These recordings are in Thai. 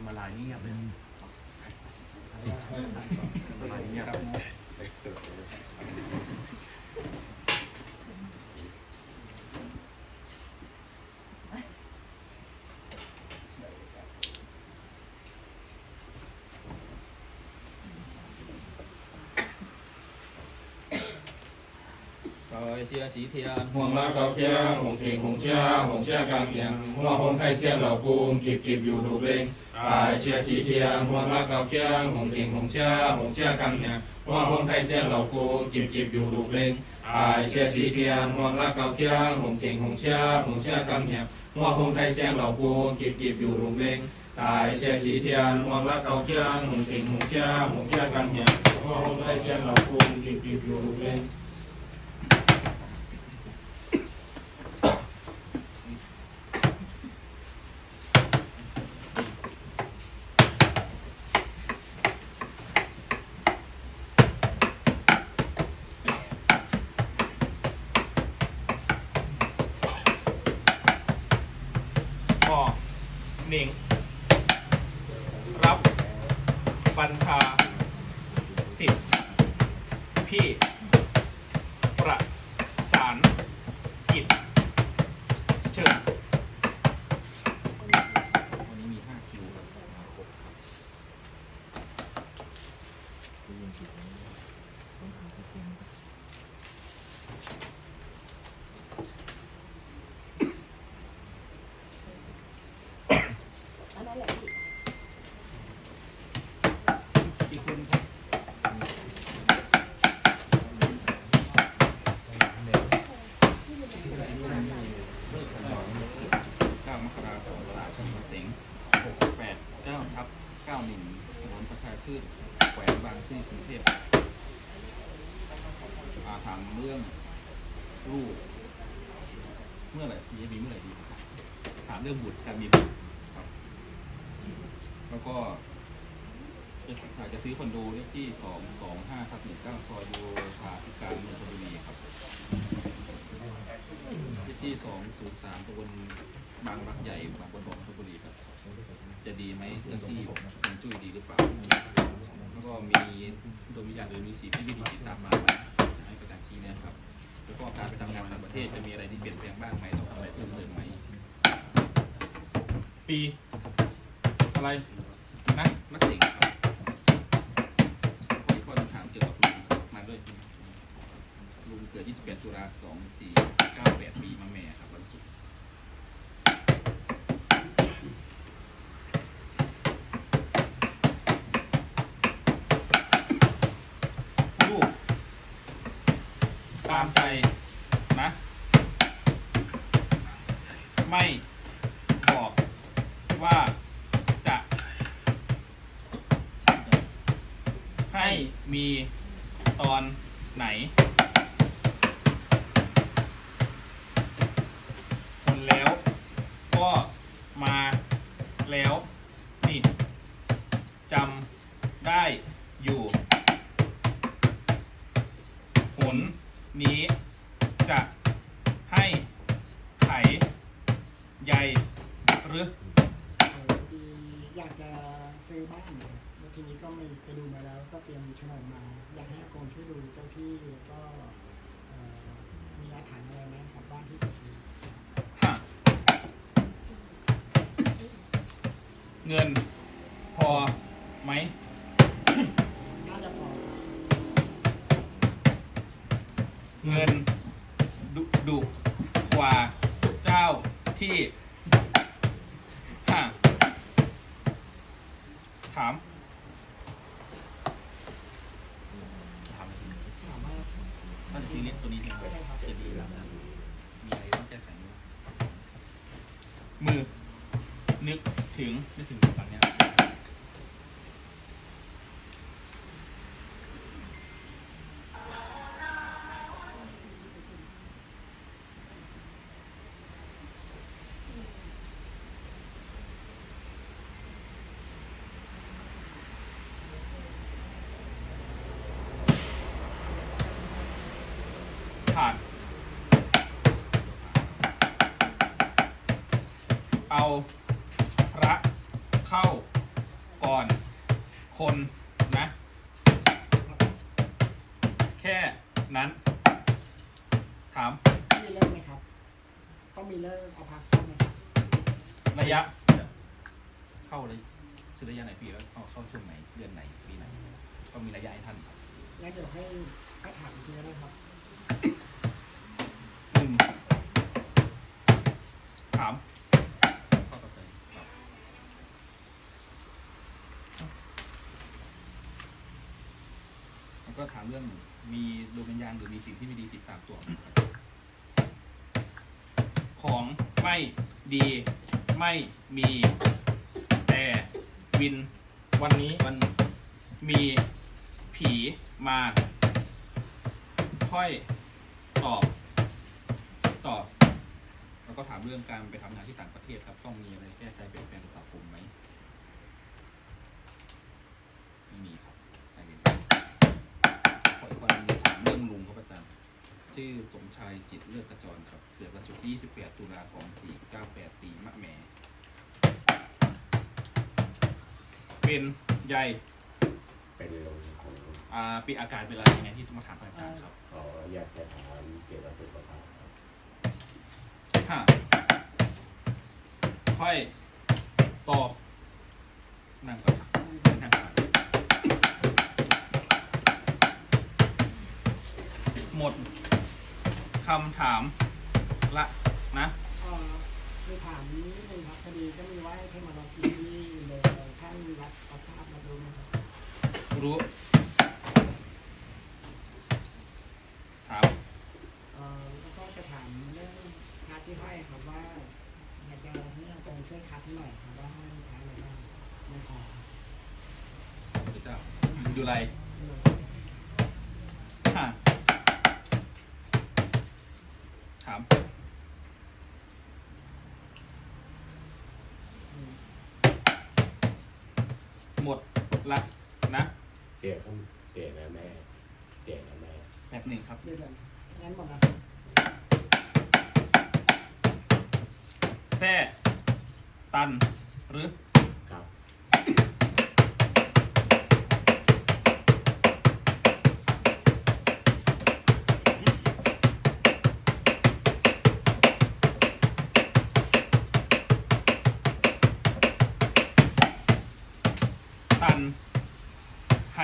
อนมาลายเงียบเลยมาลายเงียบเชียร์สีเทียนห่วงรักเก่าเคียงหงเข่งหงเชี่ยหงเชี่ยกลางเอียงหัวงเสียนเหล่ากูมกีบกีบอยู่ดูเร่งตายเชียร์สีเทียนห่วงรักเก่าเคียงหงเข่งหงเชี่ยหงเชี่ยกลางเอียงหัวหงไทยเสียนเหล่ากูมกีบกีบอยู่ดูเร่ง ตายเชียร์สีเทียนห่วรักเก่าเคียงหงเข่งหงเชี่ยหงเชี่ยกลางเอียงหัวหงไทยเสียนเหล่ากูกีบกีบอยู่ดูเร่งตายเชียร์สีเทียนห่วงรักเก่าเคียงหงเข่งหงเชี่ยหงเชี่ยกลางเอียงหัวหงไทยเสียนเหล่ากูมกีบกีบอยู่ดูเร่ง พ่อหนิง รับ บัญชา สิทธิ์ พี่ 9มิลถนนประชาชื่นแขวงบางซื่อกรุงเทพอาถามเรื่องลูก เมื่อไหร่จะมีเมื่อไหร่ดีถามเรื่องบุตรจะมีบุตรครับ แล้วก็จะอยากจะซื้อคอนโดที่สองสองห้าทับหนึ่งเก้าซอยโยธาพิการเมืองชลบุรีครับที่สองศูนย์สามตำบลบางรักใหญ่บางบัวทองชลบุรีครับ จะดีไหมเรื่อที่ จุ้ยดีหรือเปล่า แล้วก็มีโดยวิญญาณหรือมีสีที่ไม่ดีติดตามมาไหมให้ประการชี้แนะครับ แล้วก็การไปทำงานต่างประเทศจะมีอะไรที่เปลี่ยนแปลงบ้างไหมเราทำอะไรเพิ่มเติมไหม ปี อะไรนะมะเส็งครับคนที่คนถามเกี่ยวกับลุงครับมาด้วยลุงเกิด 28 ตุลา 2498 ปีมะแม่ครับวันศุกร์ลูก ตามใจ เงินดุดุกว่าเจ้าที่ฮะถาม ถาม ถามว่า น่าจะซีเรียสตัวนี้ใช่ไหม ใช่ครับ จะดีแบบนั้นมีอะไรต้องแก้ไขไหมมือ นึกถึง นึกถึงฝั่งเนี้ยผ่าน เอา พระเข้าก่อนคนนะ แค่นั้น ถามต้องมีเลิกไหมครับ ต้องมีเลิกเอาพักสักไหมครับระยะ เข้าเลยชื่อระยะไหนปีแล้วเข้าเข้าช่วงไหนเดือนไหนปีไหนต้องมีระยะให้ท่านครับงั้นเดี๋ยวให้ให้ถามอีกทีก็ได้ครับ หนึ่งถามข้อต่อไปครับแล้วก็ถามเรื่องมีดวงวิญญาณหรือมีสิ่งที่ไม่ดีติดตามตัว ของไม่ดีไม่มีแต่วินวันนี้มันมีผีมา ค่อยตอบ ตอบ แล้วก็ถามเรื่องการไปทำงานที่ต่างประเทศครับ ต้องมีอะไรแก้ใจเปลี่ยนแปลงปรับปรุงไหมมีครับไปเลยขออีกวันหนึ่งถามเรื่องลุงครับอาจารย์ ชื่อสมชายจิตเลือดกระจรครับ เกิดวันศุกร์ที่28 ตุลาคม498 ปีมะแหม่เป็นใหญ่เป็นลมของอ่าปีอากาศเป็นอะไรยังไงที่ต้องมาถามพระอาจารย์ครับขออยากจะถามเกี่ยวกับสุขภาพครับห้าค่อยตอบนั่งก่อนครับนั่งก่อนหมด คำถามละนะ เอ่อคือถามนิดนึงครับพอดีก็มีว่าให้มาลองกินที่เลยท่านรับรับทราบมาดูนะครับรู้ ถาม เอ่อแล้วก็จะถามเรื่องคัดที่ให้ครับว่าอยากจะให้อากงช่วยคัดให้หน่อยครับว่าให้ใช้อะไรบ้างไม่พอครับพระเจ้าอยู่ไรห้าถาม หมดละนะ เกี่ยวกับเกี่ยวกับแม่เกี่ยวกับแม่ แบบหนึ่งครับ เดี๋ยวกันงั้นหมดนะ แซ่ตั นหรือครับตันไฮ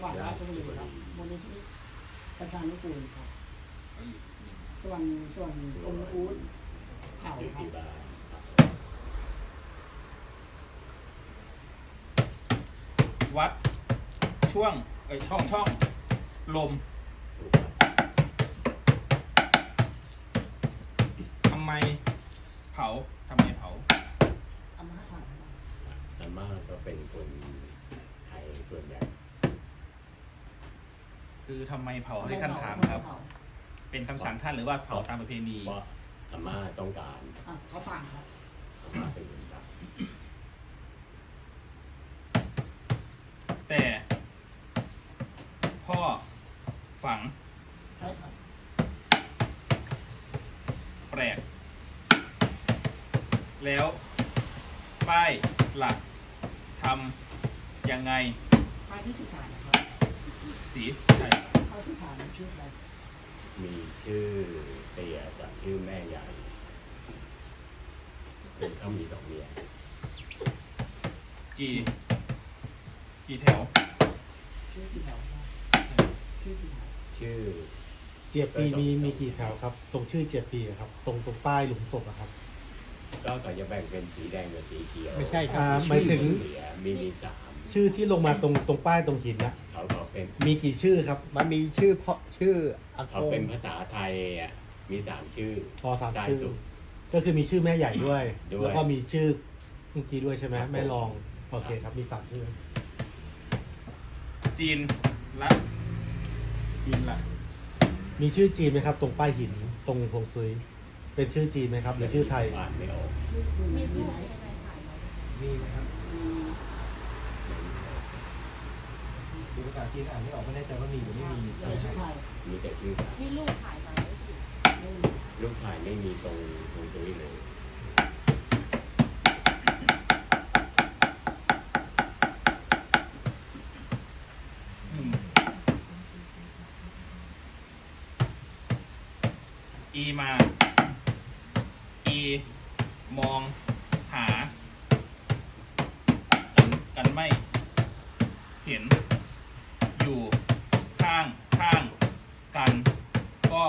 หวัดราชบุรีครับมูลนิธิประชานุกูลครับ ส่วนส่วนองค์อูดเผาครับวัดช่วงเอ้ยช่องช่องลมทำไมเผาทำไมเผาอาม่าสั่งให้มาอาม่าก็เป็นคนไทยส่วนใหญ่ คือทำไมเผาให้ท่านถามครับเผเป็นคำสั่งท่านหรือว่าเผาตามประเพณีเพราะอาม่าต้องการอะเขาสั่งครับอาม่าเป็นคนครับ แต่ พ่อ ฝัง ใช่ครับ แปลก แล้ว ป้ายหลักทำยังไง ป้ายที่สุสานนะครับ สีใช่ ป้ายที่สุสานชื่ออะไร มีชื่อเตี่ยกับชื่อแม่ใหญ่เป็นเขามีสองเมีย กี่ กี่แถว ชื่อกี่แถวครับชื่อกี่แถวชื่อ เจียบปีมีมีกี่แถวครับ ตรงชื่อเจียบปีอะครับ ตรงตรงป้ายหลุมศพอะครับ ก็เขาจะแบ่งเป็นสีแดงกับสีเขียวไม่ใช่ครับอ่าหมายถึง เสียมีมีสามชื่อที่ลงมาตรงตรงป้ายตรงหินนะเขาก็เป็นมีกี่ชื่อครับมันมีชื่อเพราะชื่ออากเขางเป็นภาษาไทยอะมีสามชื่อพอสามได้ชื่อ สุด ก็คือมีชื่อแม่ใหญ่ด้วย ด้วย แล้วก็มีชื่อเมื่อกี้ด้วยใช่ไหมครับผมแม่รอง โอเคครับ มีสามชื่อจีนละจีนละมีชื่อจีนไหมครับ ตรงป้ายหินตรงฮวงซุยเป็นชื่อจีนไหมครับหรือชื่อไทยอ่านไม่ออกมีรูปอะไรถ่ายไหมมีไหมครับดูภาษาจีนอ่านไม่ออกไม่แน่ใจว่ามีหรือไม่มีเออชื่อไทยมีแต่ชื่อมีรูปถ่ายไหมพี่ลูกถ่ายไม่มีตรงตรงจุ้ยเลย มา อีมองหา กันกันไม่ เห็น อยู่ข้างข้างกัน ก็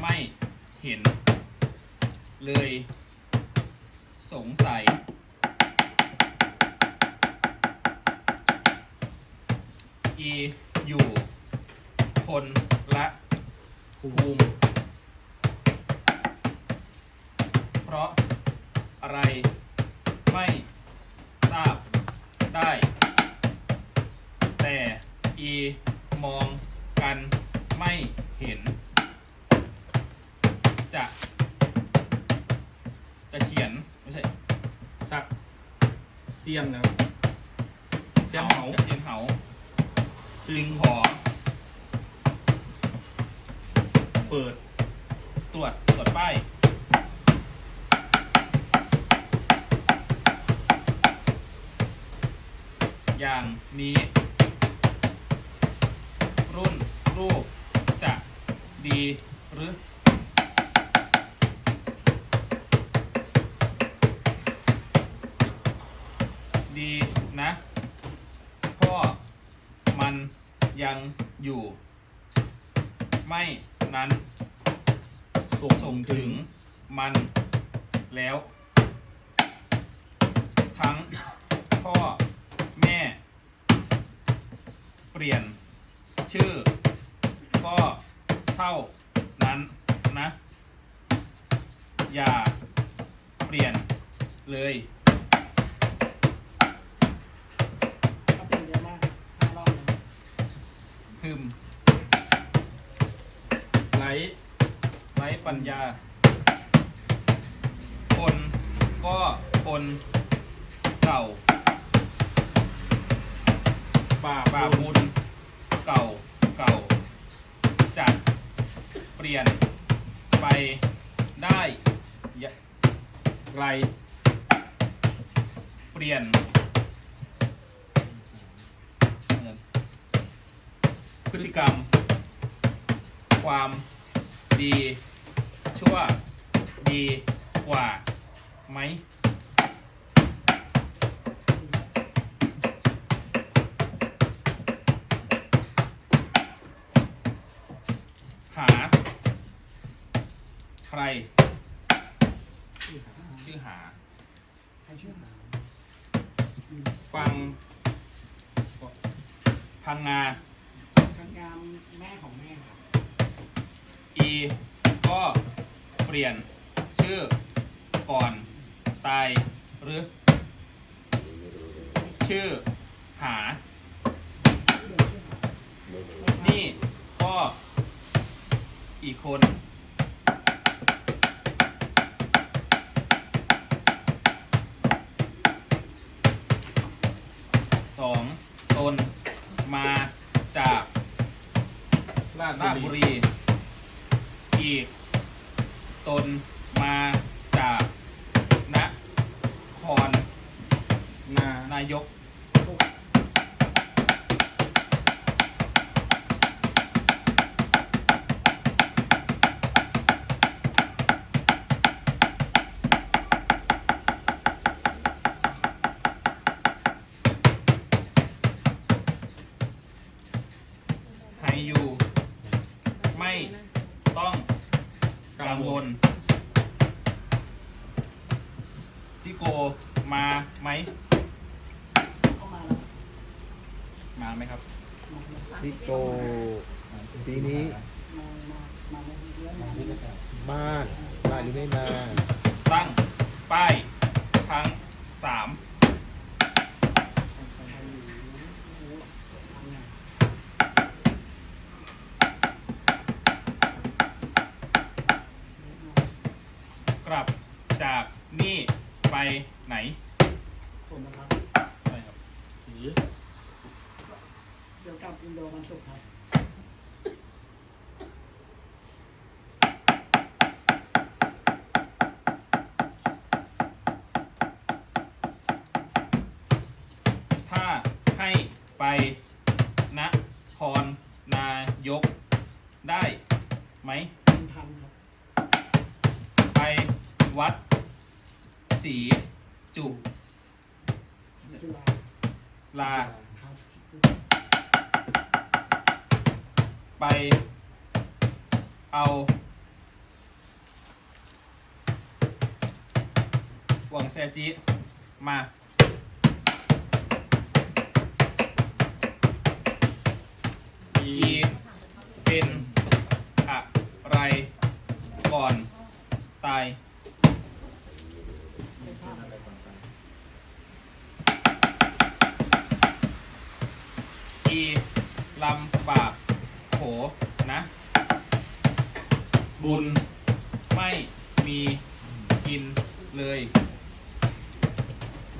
ไม่เห็น เลย สงสัย อีอยู่คนละภูมิ เพ ราะอะไรไม่ทราบได้ แต่อีมองกันไม่เห็น จะ จะเขียน ไม่ใช่ สักเซียนนะครับเซียนเหาเซียนเหาจึงขอ เปิด ตรวจตรวจป้าย อย่างนี้ รุ่นรูปจะดีหรือ ดีนะพราะมันยังอยู่ ไม่นั้น ส่งส่งถึงมันแล้ว ทั้งพ่อ ปลี่ยนชื่อ ก็เท่านั้นนะ อย่าเปลี่ยนเลยก็เป็นเยอะมากห้ารอบเลยฮึมไร้ไร้ปัญญา คนก็คนเก่า ป่าป่าบุญเก่าเก่าจะเปลี่ยนไปได้ไรเปลี่ยน พฤติกรรม ความดี ชั่วดีกว่าไหม ชื่อหาชื่อหา ใครชื่อหาฟัง พังงา ทางการแม่ของแม่ครับอีก็เปลี่ยนชื่อก่อนตายหรือไม่รู้เลยชื่อหาเดี๋ยวชื่อหาไม่รู้นี่ก็อีกคน นมาจากราชบุรีอีกตนมาจากนครนานายก กลับจากนี่ไปไหนผมนะครับใช่ครับสีเดี๋ยวกลับอินโดวันศุกร์ครับถ้าให้ไป เอาหวงแซจิมาอีเป็น บุญไม่มีกินเลย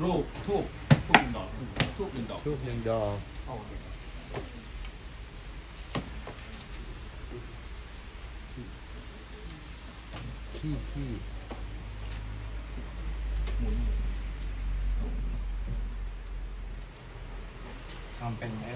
รูปทูบทูบหนึ่งดอกทูบหนึ่งดอกรูปหนึ่งดอกขี้ขี้หมุนทำเป็นไงอั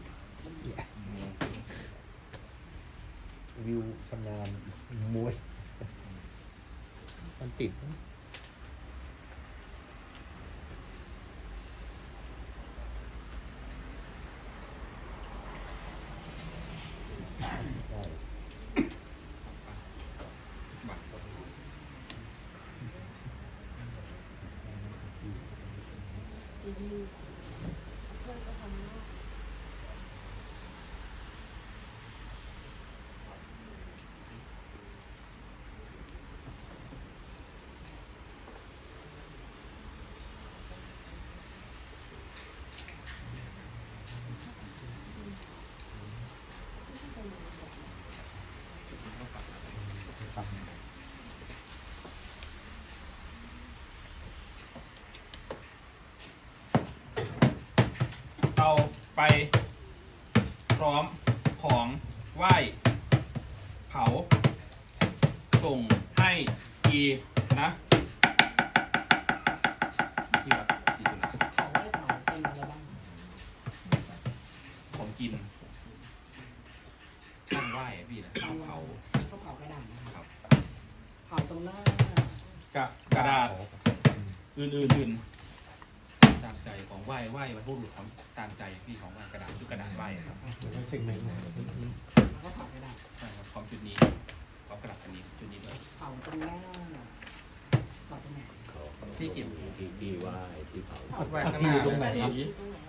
ไปพร้อมของไหว้เผา ส่งให้อีนะที่วัดศรีจุฬาเขาไว้เผาเป็นอะไรบ้างของกินช่างไหว้อะพี่นะเอาเผาเขาเผากระดาษนะคครัรับบเผาตรงหน้ากระกระดาษอื่นๆอื่นตามใจ ของไหว้ไหว้บรรพบุรุษของตามใจพี่ของไหว้กระดาษชุดกระดาษไหว้ครับเหมือนกับสิ่งหนึ่งนะเขาเผากระดาษใช่ครับพร้อมชุดนี้พร้อมกระดาษอันนี้ชุดนี้ด้วยเผาตรงหน้าเผาตรงไหนที่เก็บที่ที่ไหว้ที่เผาอาทิอยู่ตรงไหนครับ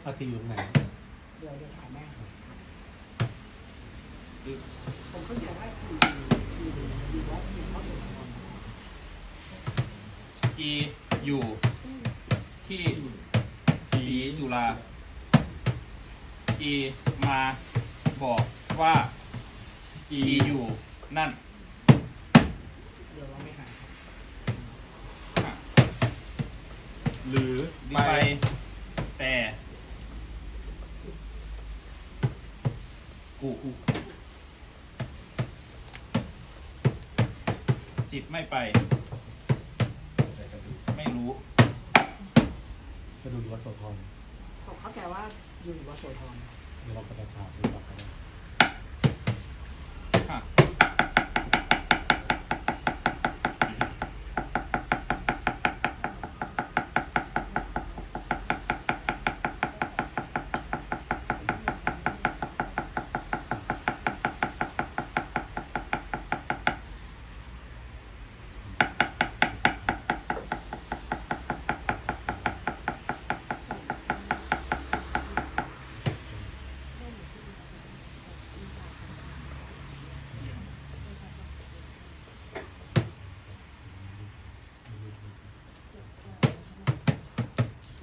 อาทิอยู่ตรงไหนเดี๋ยวเดี๋ยวถามแม่ครับคือผมเข้าใจว่าคือคือคือว่าคือเขาเป็นคนอีอยู่ที่ ศรีจุฬาอีมาบอกว่าอีอยู่นั่น เดี๋ยวเราไม่หาหรือไปแต่กูจิตไม่ไป ไม่รู้ มาดูวัดโสธรผมเข้าใจว่าอยู่วัดโสธรเดี๋ยวเราก็จะถามดูก่อนก็ได้ ค่ะ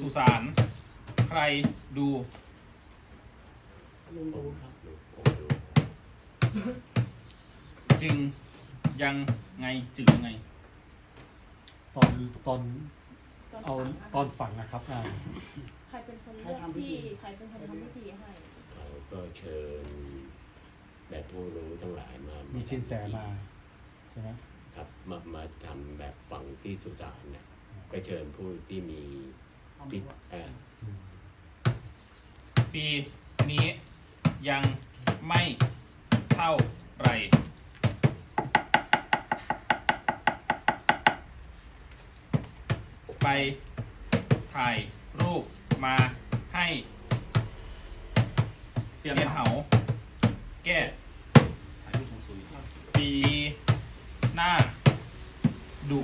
สุสานใครดูลุงดูครับผมดูจึงยังไงจึงยังไง ตอนตอนตอนเอาฝังตอนฝังนะครับอ่าใครเป็นคนเลือกที่ใครเป็นคนทำพิธีให้เขาก็เชิญแบบผู้รู้ทั้งหลายมา มีมีสินแสมาใช่ไหมครับมามาทำแบบฝังที่สุสานเนี่ยก็เชิญผู้ที่มี ความพิรู้อะเออปีนี้ยังไม่เท่าไหร่ไปถ่ายรูปมาให้เซียนเหาแก้ปีหน้าดุ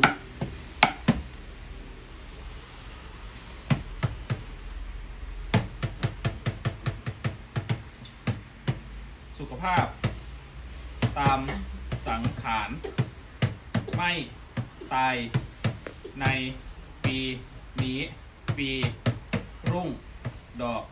ไม่ตายในปีนี้ปีรุ่งดอก